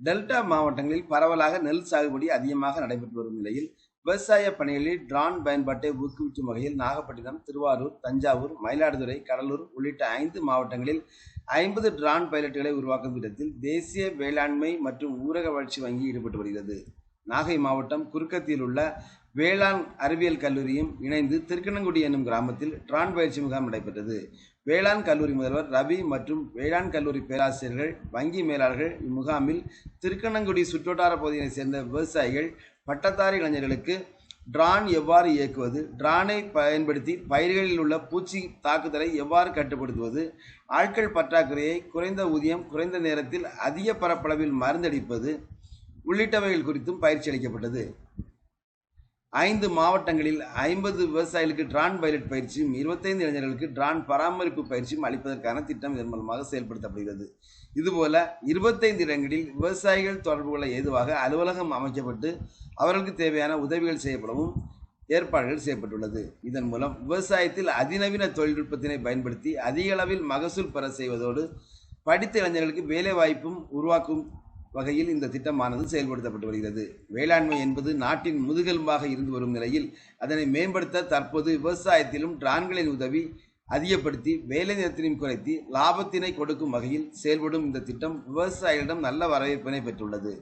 Delta மாவட்டங்களில் பரவலாக நெல் சாகுபடி அதிகமாக நடைபெற்று வரும் நிலையில் விவசாய பணிகளில் ட்ரான் பயன்பாட்டை ஊக்குவிக்கும் வகையில் நாகப்பட்டினம் திருவாரூர் தஞ்சாவூர் மயிலாடுதுறை கடலூர் உள்ளிட்ட ஐந்து மாவட்டங்களில் ஐம்பது ட்ரான் பைலட்டுகளை உருவாக்கும் விதத்தில் தேசிய வேளாண்மை மற்றும் ஊரக வளர்ச்சி வங்கி ஈடுபட்டு வருகிறது. நாகை மாவட்டம் குறுக்கத்தில் உள்ள வேளாண் அறிவியல் கல்லூரியும் இணைந்து திருக்கணங்குடி என்னும் கிராமத்தில் ட்ரான் பயிற்சி முகாம் நடைபெற்றது. வேளாண் கல்லூரி முதல்வர் ரவி மற்றும் வேளாண் கல்லூரி பேராசிரியர்கள் வங்கி மேலாளர்கள் இம்முகாமில் திருக்கணங்குடி சுற்றுவட்டார பகுதியைச் சேர்ந்த விவசாயிகள் பட்டதாரி இளைஞர்களுக்கு ட்ரான் எவ்வாறு இயக்குவது ட்ரானை பயன்படுத்தி பயிர்களில் உள்ள பூச்சி தாக்குதலை எவ்வாறு கட்டுப்படுத்துவது ஆட்கள் பற்றாக்குறையை குறைந்த ஊதியம் குறைந்த நேரத்தில் அதிக பரப்பளவில் மருந்தடிப்பது உள்ளிட்டவைகள் குறித்தும் பயிற்சி அளிக்கப்பட்டது. ஐந்து மாவட்டங்களில் ஐம்பது விவசாயிகளுக்கு டிரான் பைலட் பயிற்சியும் இருபத்தைந்து இளைஞர்களுக்கு ட்ரான் பராமரிப்பு பயிற்சியும் அளிப்பதற்கான திட்டம் இதன் மூலமாக செயல்படுத்தப்படுகிறது. இதுபோல இருபத்தைந்து இடங்களில் விவசாயிகள் தொடர்பு கொள்ள ஏதுவாக அலுவலகம் அமைக்கப்பட்டு அவர்களுக்கு தேவையான உதவிகள் செய்யப்படவும் ஏற்பாடுகள் செய்யப்பட்டுள்ளது. இதன் மூலம் விவசாயத்தில் அதிநவீன தொழில்நுட்பத்தினை பயன்படுத்தி அதிக அளவில் மகசூல் பெற செய்வதோடு படித்த இளைஞர்களுக்கு வேலைவாய்ப்பும் உருவாக்கும் வகையில் இந்த திட்டமானது செயல்படுத்தப்பட்டு வருகிறது. வேளாண்மை என்பது நாட்டின் முதுகெலும்பாக இருந்து வரும் நிலையில் அதனை மேம்படுத்த தற்போது விவசாயத்திலும் டிரான்களின் உதவி அதிகப்படுத்தி வேலை நேரத்தினையும் குறைத்து லாபத்தினை கொடுக்கும் வகையில் செயல்படும் இந்த திட்டம் விவசாயிகளிடம் நல்ல வரவேற்பினை பெற்றுள்ளது.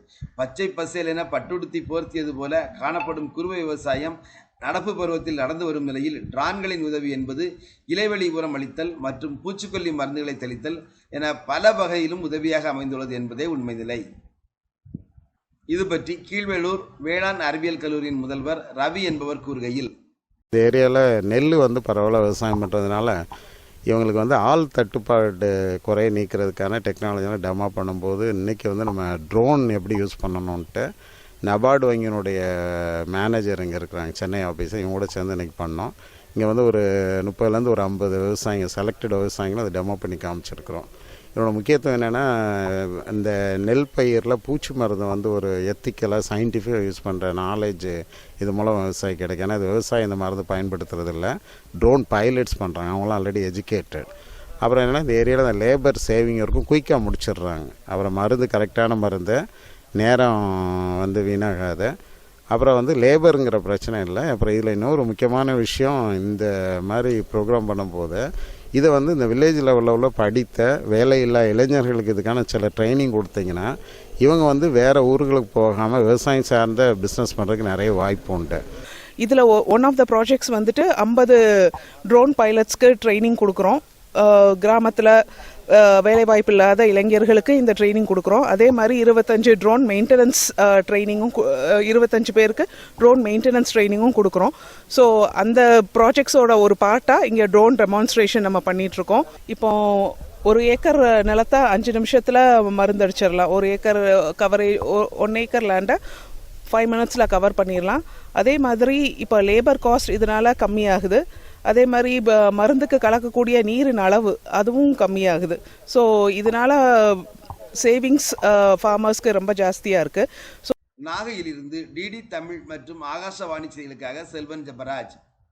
பச்சை பசேல் என பட்டுடுத்தி போர்த்தியது போல காணப்படும் குறுவை விவசாயம் நடப்பு பருவத்தில் நடந்து வரும் நிலையில் டிரான்களின் உதவி என்பது இலைவெளி உரம் அளித்தல் மற்றும் பூச்சிக்கொல்லி மருந்துகளை தெளித்தல் என பல வகையிலும் உதவியாக அமைந்துள்ளது என்பதே உண்மை நிலை இது பற்றி கீழ்வேளூர் வேளாண் அறிவியல் கல்லூரியின் முதல்வர் ரவி என்பவர் கூறுகையில் இந்த ஏரியாவில் நெல் வந்து பரவாயில்ல விவசாயம் பண்ணுறதுனால இவங்களுக்கு வந்து ஆள் தட்டுப்பாடு குறைய நீக்கிறதுக்கான டெக்னாலஜிலாம் டெமா பண்ணும்போது இன்றைக்கி வந்து நம்ம ட்ரோன் எப்படி யூஸ் பண்ணணுன்ட்டு நபார்டு வங்கியினுடைய மேனேஜர் இங்கே இருக்கிறாங்க. சென்னை ஆஃபீஸை இவங்க கூட சேர்ந்து இன்றைக்கி பண்ணோம். இங்கே வந்து ஒரு முப்பதுலேருந்து ஒரு ஐம்பது விவசாயிங்க செலக்டட் விவசாயிங்களும் அதை டெமோ பண்ணி காமிச்சிருக்கிறோம். இதோட முக்கியத்துவம் என்னென்னா இந்த நெல் பயிரில் பூச்சி மருந்து வந்து ஒரு எத்திக்கலாக சயின்டிஃபிக்காக யூஸ் பண்ணுற நாலேஜ் இது மூலம் விவசாயி கிடைக்கும். ஏன்னா இது விவசாயம் இந்த மருந்து பயன்படுத்துறது இல்லை. ட்ரோன் பைலட்ஸ் பண்ணுறாங்க அவங்களாம் ஆல்ரெடி எஜுகேட்டட் அப்புறம் என்னென்னா இந்த ஏரியாவில் அந்த லேபர் சேவிங் இருக்கும். குயிக்காக முடிச்சிடுறாங்க. அப்புறம் மருந்து கரெக்டான மருந்து நேரம் வந்து வீணாகாத. அப்புறம் வந்து லேபருங்கிற பிரச்சனை இல்லை. அப்புறம் இதில் இன்னொரு முக்கியமான விஷயம் இந்த மாதிரி ப்ரோக்ராம் பண்ணும்போது இதை வந்து இந்த வில்லேஜ் லெவலில் உள்ள படித்த வேலையில்லா இளைஞர்களுக்கு இதுக்கான சில ட்ரைனிங் கொடுத்தீங்கன்னா இவங்க வந்து வேறு ஊர்களுக்கு போகாமல் விவசாயம் சார்ந்த பிஸ்னஸ் பண்ணுறதுக்கு நிறைய வாய்ப்பு உண்டு. இதில் ஒன் ஆஃப் த ப்ராஜெக்ட்ஸ் வந்துட்டு ஐம்பது ட்ரோன் பைலட்ஸ்க்கு ட்ரைனிங் கொடுக்குறோம். கிராமத்தில் வேலைவாய்ப்பு இல்லாத இளைஞர்களுக்கு இந்த ட்ரைனிங் கொடுக்குறோம். அதே மாதிரி இருபத்தஞ்சு ட்ரோன் மெயின்டெனன்ஸ் ட்ரைனிங்கும் இருபத்தஞ்சு பேருக்கு ட்ரோன் மெயின்டெனன்ஸ் ட்ரைனிங்கும் கொடுக்குறோம். ஸோ அந்த ப்ராஜெக்ட்ஸோட ஒரு பார்ட்டாக இங்கே ட்ரோன் டெமான்ஸ்ட்ரேஷன் நம்ம பண்ணிகிட்ருக்கோம் இப்போ ஒரு ஏக்கர் நிலத்தை அஞ்சு நிமிஷத்தில் மருந்தடிச்சிடலாம் ஒரு ஏக்கர் கவரேஜ் ஒன் ஏக்கர் லேண்டை ஃபைவ் மினிட்ஸில் கவர் பண்ணிடலாம். அதே மாதிரி இப்போ லேபர் காஸ்ட் இதனால கம்மியாகுது. அதே மாதிரி மருந்துக்கு கலக்கக்கூடிய நீரின் அளவு அதுவும் கம்மியாகுது. ஸோ இதனால சேவிங்ஸ் ஃபார்மர்ஸ்க்கு ரொம்ப ஜாஸ்தியாக இருக்குது ஸோ நாகையிலிருந்து டிடி தமிழ் மற்றும் ஆகாசவாணி செய்திகளுக்காக செல்வன் ஜபராஜ்.